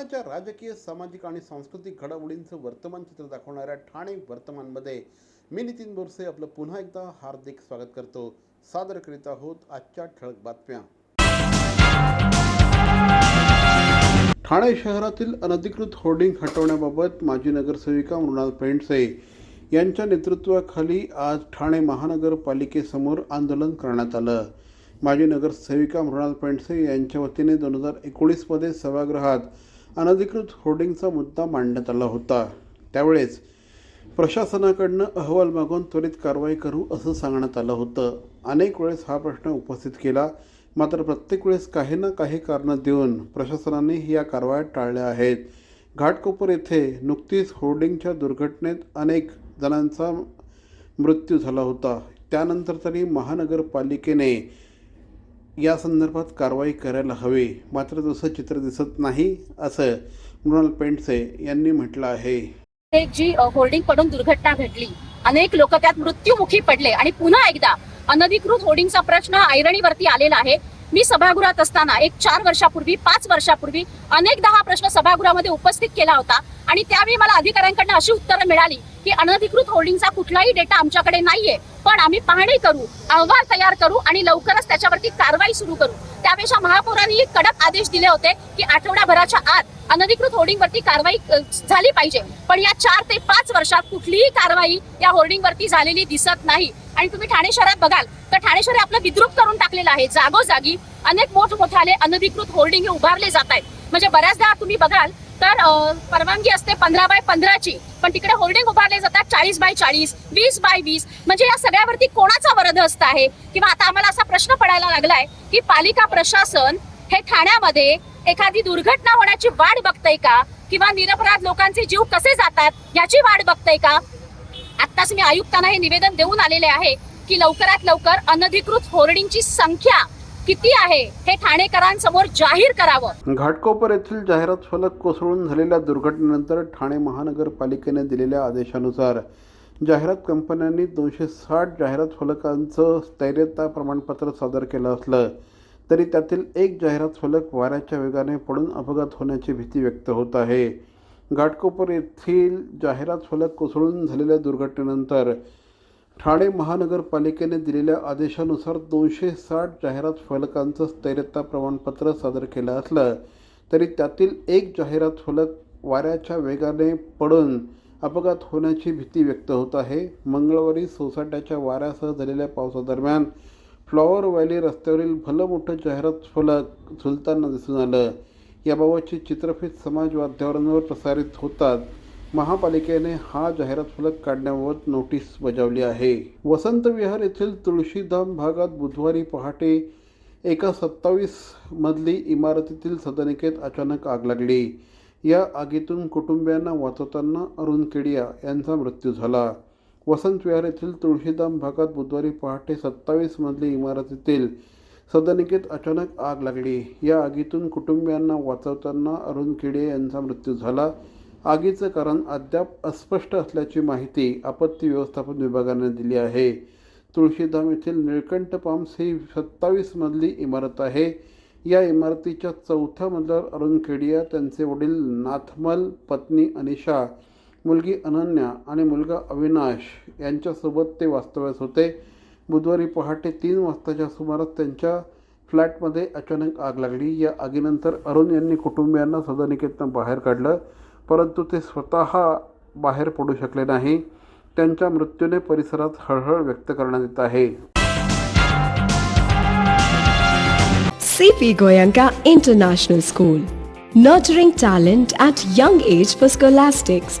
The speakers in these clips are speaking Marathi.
ठाण्याच्या राजकीय सामाजिक आणि सांस्कृतिक घडामोडींचं वर्तमान चित्र दाखवणाऱ्या ठाणे वर्तमानमध्ये मी नितीन बोरसे आपलं पुन्हा एकदा हार्दिक स्वागत करतो. सादर करीत आहोत आजच्या ठळक बातम्या. ठाणे शहरातील अनधिकृत होर्डिंग हटवण्याबाबत माजी नगरसेविका मृणाल पेंडसे यांच्या नेतृत्वाखाली आज ठाणे महानगरपालिकेसमोर आंदोलन करण्यात आलं. माजी नगरसेविका मृणाल पेंडसे यांच्या वतीने दोन हजार एकोणीसमध्ये सभागृहात अनधिकृत होर्डिंगचा मुद्दा मांडण्यात आला होता. त्यावेळेस प्रशासनाकडनं अहवाल मागून त्वरित कारवाई करू असं सांगण्यात आलं होतं. अनेक वेळेस हा प्रश्न उपस्थित केला. मात्र प्रत्येक वेळेस काही ना काही कारणं देऊन प्रशासनाने या कारवाया टाळल्या आहेत. घाटकोपर येथे नुकतीच होर्डिंगच्या दुर्घटनेत अनेक जणांचा मृत्यू झाला होता. त्यानंतर तरी महानगरपालिकेने या संदर्भात कारवाई करायला हवी मात्र तसं चित्र दिसत नाही असं मृणाल पेंडसे यांनी म्हटलं आहे. जी होर्डिंग पडून दुर्घटना घडली. अनेक लोक त्यात मृत्यूमुखी पडले आणि पुन्हा एकदा अनधिकृत होर्डिंगचा प्रश्न ऐरणीवरती आलेला आहे. मी सभागृहात असताना एक चार वर्षापूर्वी पाच वर्षापूर्वी अनेकदा हा प्रश्न सभागृहामध्ये उपस्थित केला होता. आणि त्यावेळी मला अधिकाऱ्यांकडनं अशी उत्तरं मिळाली की अनधिकृत होर्डिंगचा कुठलाही डेटा आमच्याकडे नाहीये पण आम्ही पाहणी करू अहवाल तयार करू आणि लवकरच त्याच्यावरती कारवाई सुरू करू. त्यापेक्षा महापौरांनी कडक आदेश दिले होते की आठवड्याभराच्या आत अनधिकृत होर्डिंगवरती कारवाई झाली पाहिजे. पण या चार ते पाच वर्षात कुठलीही कारवाई या होर्डिंगवरती झालेली दिसत नाही. आणि तुम्ही ठाणे शहरात बघाल तर ठाणे शहर आपलं विद्रुप करून टाकलेलं आहे. जागोजागी अनेक मोठमोठाले अनधिकृत होर्डिंग हे उभारले जात आहेत. म्हणजे बऱ्याचदा तुम्ही बघाल तर परवानगी असते पंधरा बाय पंधराची पण तिकडे होर्डिंग उभारले जातात चाळीस बाय चाळीस वीस बाय वीस. म्हणजे या सगळ्यावरती कोणाचा वरदहस्त आहे? किंवा आता आम्हाला असा प्रश्न पडायला लागलाय की पालिका प्रशासन हे ठाण्यामध्ये एखादी दुर्घटना होण्याची वाट बघतय का? किंवा निरपराध लोकांचे जीव कसे जातात याची वाट बघतय का? आत्ताच मी आयुक्तांना हे निवेदन देऊन आलेले आहे की लवकरात लवकर अनधिकृत होर्डिंगची संख्या किती आहे हे ठाणेकरांसमोर जाहीर करावं. घाटकोपर येथील जाहिरात फलक कोसळून झालेल्या दुर्घटनेनंतर ठाणे महानगरपालिकेने दिलेल्या आदेशानुसार जाहिरात कंपन्यांनी दोनशे साठ जाहिरात फलकांचं स्थैर्यता प्रमाणपत्र सादर केलं असलं. तरी त्यातील एक जाहिरात फलक वाऱ्याच्या वेगाने पडून अपघात होण्याची भीती व्यक्त होत आहे. घाटकोपर येथील जाहिरात फलक कोसळून झालेल्या दुर्घटनेनंतर ठाणे महानगरपालिकेने दिलेल्या आदेशानुसार दोनशे साठ जाहिरात फलकांचं स्थैर्यता प्रमाणपत्र सादर केलं असलं तरी त्यातील एक जाहिरात फलक वाऱ्याच्या वेगाने पडून अपघात होण्याची भीती व्यक्त होत आहे. मंगळवारी सोसाट्याच्या वाऱ्यासह झालेल्या पावसादरम्यान फ्लॉवर व्हॅली रस्त्यावरील भलं मोठं जाहिरात फलक झुलताना दिसून आलं. याबाबतची चित्रफित समाज माध्यमांवर प्रसारित होतात. महापालिकेने हा जाहिरात फलक काढण्याबाबत नोटीस बजावली आहे. वसंत विहार येथील तुळशीधाम भागात बुधवारी पहाटे एका सत्तावीस मधली इमारतीतील सदनिकेत अचानक आग लागली. या आगीतून कुटुंबियांना वाचवताना अरुण केडिया यांचा मृत्यू झाला. वसंत विहार येथील तुळशीधाम भागात बुधवारी पहाटे सत्तावीस मजली इमारतीतील सदनिकेत अचानक आग लागली. या आगीतून कुटुंबियांना वाचवताना अरुण केडिया यांचा मृत्यू झाला. आगीचं कारण अद्याप अस्पष्ट असल्याची माहिती आपत्ती व्यवस्थापन विभागाने दिली आहे. तुळशीधाम येथील निळकंठ पाम्स ही सत्तावीस मजली इमारत आहे. या इमारतीच्या चौथ्या मजल्यावर अरुण खेडिया त्यांचे वडील नाथमल पत्नी अनिशा मुलगी अनन्या आणि मुलगा अविनाश यांच्यासोबत ते वास्तव्यास होते. बुधवारी पहाटे तीन वाजताच्या सुमारास त्यांच्या फ्लॅटमध्ये अचानक आग लागली. या आगीनंतर अरुण यांनी कुटुंबियांना सदनिकेतनं बाहेर काढलं परंतु ते स्वतः बाहेर पडू शकले नाही. त्यांच्या मृत्यूने परिसरात हळहळ व्यक्त करण्यात येत आहे. C P Goenka international school nurturing talent at young age for scholastics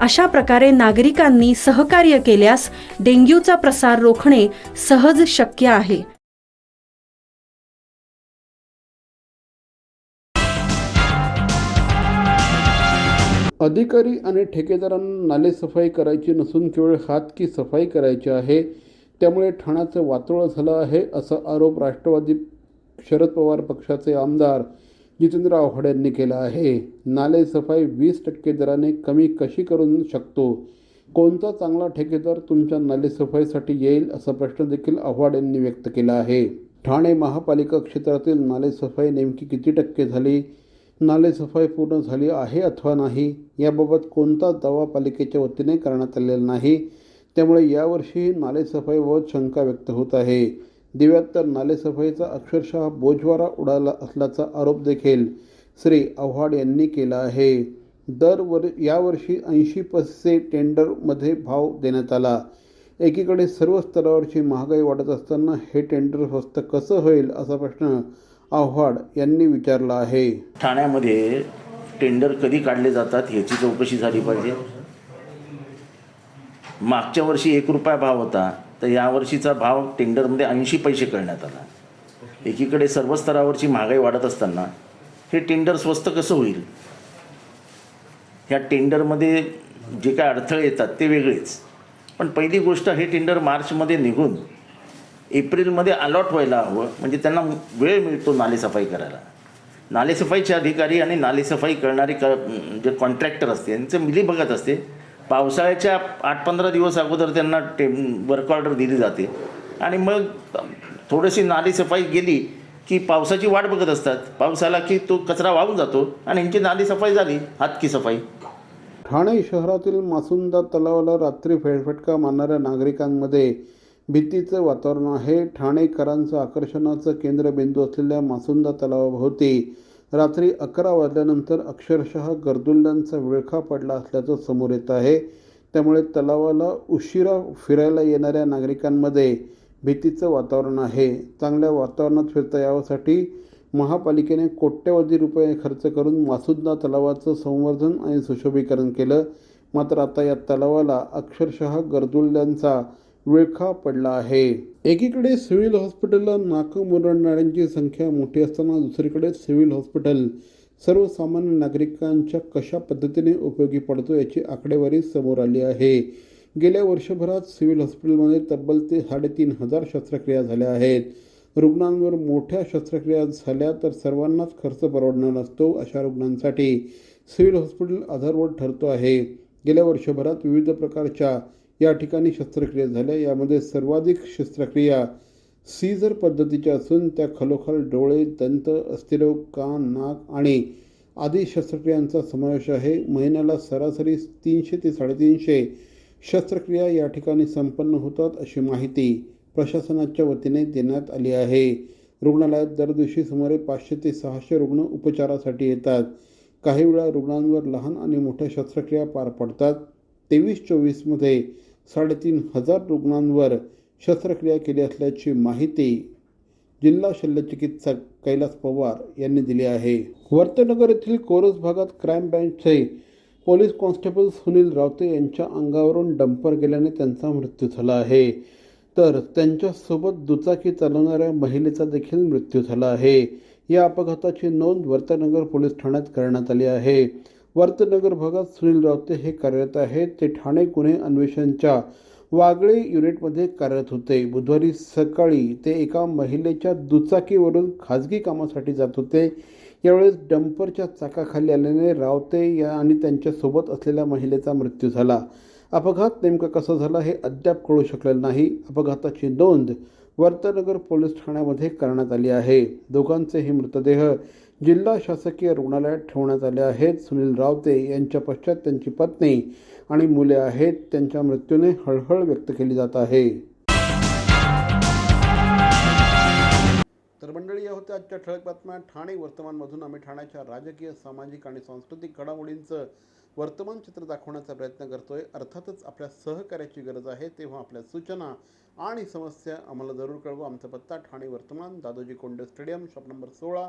अशा प्रकारे नागरिकांनी सहकार्य केल्यास डेंग्यूचा प्रसार रोखणे सहज शक्य आहे. अधिकारी आणि ठेकेदारांना नालेसफाई करायची नसून केवळ हात की सफाई करायची आहे त्यामुळे ठाण्याचं वातोळं झालं आहे असा आरोप राष्ट्रवादी शरद पवार पक्षाचे आमदार जितेंद्र आव्हाड केला आहे. नालेसफाई वीस टक्के दराने कमी कशी करू शकतो? कोणता चांगला ठेकेदार तुमच्या नालेसफाईसाठी येईल असा प्रश्न देखील आव्हाड यांनी व्यक्त केला आहे. ठाणे महापालिका क्षेत्रातील नालेसफाई नेमकी किती टक्के झाली? नालेसफाई पूर्ण झाली आहे अथवा नाही? याबाबत कोणता दावा पालिकेच्या वतीने करण्यात आलेला नाही? त्यामुळे यावर्षी नालेसफाईबाबत शंका व्यक्त होत आहे. दिव्यात तर नालेसफाईचा अक्षरशः बोजवारा उडाला असल्याचा आरोप देखील श्री आव्हाड यांनी केला आहे. दरवर यावर्षी ऐंशी पैसे टेंडरमध्ये भाव देण्यात आला. एकीकडे सर्व स्तरावरची महागाई वाढत असताना हे टेंडर स्वस्त कसं होईल असा प्रश्न आव्हाड यांनी विचारला आहे. ठाण्यामध्ये टेंडर कधी काढले जातात ह्याची चौकशी झाली पाहिजे. मागच्या वर्षी एक रुपया भाव होता. तर यावर्षीचा भाव टेंडरमध्ये ऐंशी पैसे करण्यात आला. एकीकडे सर्व स्तरावरची महागाई वाढत असताना हे टेंडर स्वस्त कसं होईल? ह्या टेंडरमध्ये जे काय अडथळे येतात ते वेगळेच. पण पहिली गोष्ट हे टेंडर मार्चमध्ये निघून एप्रिलमध्ये अलॉट व्हायला हवं. म्हणजे त्यांना वेळ मिळतो नालेसफाई करायला. नालेसफाईचे अधिकारी आणि नालेसफाई करणारे क जे कॉन्ट्रॅक्टर असते यांचं मिली बघत असते पावसाळ्याच्या आठ पंधरा दिवस अगोदर त्यांना टे वर्क ऑर्डर दिली जाते. आणि मग थोडीशी नालेसफाई गेली की पावसाची वाट बघत असतात. पाऊस आला की तो कचरा वाहून जातो आणि यांची नालेसफाई झाली हातकी सफाई. ठाणे शहरातील मासुंदा तलावाला रात्री फेरफटका मारणाऱ्या नागरिकांमध्ये भीतीचं वातावरण आहे. ठाणेकरांचं आकर्षणाचं केंद्रबिंदू असलेल्या मासुंदा तलावाभोवती रात्री अकरा वाजल्यानंतर अक्षरशः गर्दुल्ल्यांचा विळखा पडला असल्याचं समोर येत आहे. त्यामुळे तलावाला उशिरा फिरायला येणाऱ्या नागरिकांमध्ये भीतीचं वातावरण आहे. चांगल्या वातावरणात फिरता यावासाठी महापालिकेने कोट्यवधी रुपये खर्च करून मासुद्दा तलावाचं संवर्धन आणि सुशोभीकरण केलं. मात्र आता या तलावाला अक्षरशः गर्दुल्ल्यांचा विळखा पडला आहे. एकीकडे सिव्हिल हॉस्पिटलला नाकं मुरडणाऱ्यांची संख्या मोठी असताना दुसरीकडे सिव्हिल हॉस्पिटल. सर्वसामान्य नागरिकांच्या कशा पद्धतीने उपयोगी पडतो याची आकडेवारी समोर आली आहे. गेल्या वर्षभरात सिव्हिल हॉस्पिटलमध्ये तब्बल ते साडेतीन हजार शस्त्रक्रिया झाल्या आहेत. रुग्णांवर मोठ्या शस्त्रक्रिया झाल्या तर सर्वांनाच खर्च परवडणार नसतो अशा रुग्णांसाठी सिव्हिल हॉस्पिटल आधारवड ठरतो आहे. गेल्या वर्षभरात विविध प्रकारच्या या ठिकाणी शस्त्रक्रिया झाल्या. यामध्ये सर्वाधिक शस्त्रक्रिया सीझर पद्धतीच्या असून त्या खलोखल डोळे दंत अस्थिरोग कान नाक आणि आदी शस्त्रक्रियांचा समावेश आहे. महिन्याला सरासरी तीनशे ते साडेतीनशे शस्त्रक्रिया या ठिकाणी संपन्न होतात अशी माहिती प्रशासनाच्या वतीने देण्यात आली आहे. रुग्णालयात दर दिवशी सुमारे पाचशे ते सहाशे रुग्ण उपचारासाठी येतात. काही वेळा रुग्णांवर लहान आणि मोठ्या शस्त्रक्रिया पार पडतात. तेवीस चोवीसमध्ये साडेतीन हजार रुग्णांवर शस्त्रक्रिया केली असल्याची माहिती जिल्हा शल्यचिकित्सक कैलास पवार यांनी दिली आहे. वर्तनगर येथील कोरस भागात क्राईम ब्रँचचे पोलीस कॉन्स्टेबल सुनील रावते यांच्या अंगावरून डंपर गेल्याने त्यांचा मृत्यू झाला आहे. तर त्यांच्यासोबत दुचाकी चालवणाऱ्या महिलेचा देखील मृत्यू झाला आहे. या अपघाताची नोंद वर्तनगर पोलीस ठाण्यात करण्यात आली आहे. वर्तनगर भागात सुनील रावते हे कार्यरत आहेत. ते ठाणे गुन्हे अन्वेषणच्या वागळे युनिटमध्ये कार्यरत होते. बुधवारी सकाळी ते एका महिलेच्या दुचाकीवरून खाजगी कामासाठी जात होते. यावेळेस डंपरच्या चाकाखाली आल्याने रावते या आणि त्यांच्यासोबत असलेल्या महिलेचा मृत्यू झाला. अपघात नेमका कसा झाला हे अद्याप कळू शकलेलं नाही. अपघाताची नोंद वर्तनगर पोलीस ठाण्यामध्ये करण्यात आली आहे. दोघांचे हे मृतदेह जिल्हा शासकीय रुग्णालयात ठेवण्यात आले आहेत. सुनील रावते यांच्या पश्चात त्यांची पत्नी आणि मुले आहेत. त्यांच्या मृत्यूने हळहळ व्यक्त केली जात आहे. तर मंडळी या होत्या आजच्या ठळक बातम्या. ठाणे वर्तमानमधून आम्ही ठाण्याच्या राजकीय सामाजिक आणि सांस्कृतिक घडामोडींचं वर्तमान चित्र दाखवण्याचा प्रयत्न करतोय. अर्थातच आपल्या सहकार्याची गरज आहे तेव्हा आपल्या सूचना आणि समस्या आम्हाला जरूर कळवा. आमचा पत्ता ठाणे वर्तमान Dadoji Konde stadium shop number सोळा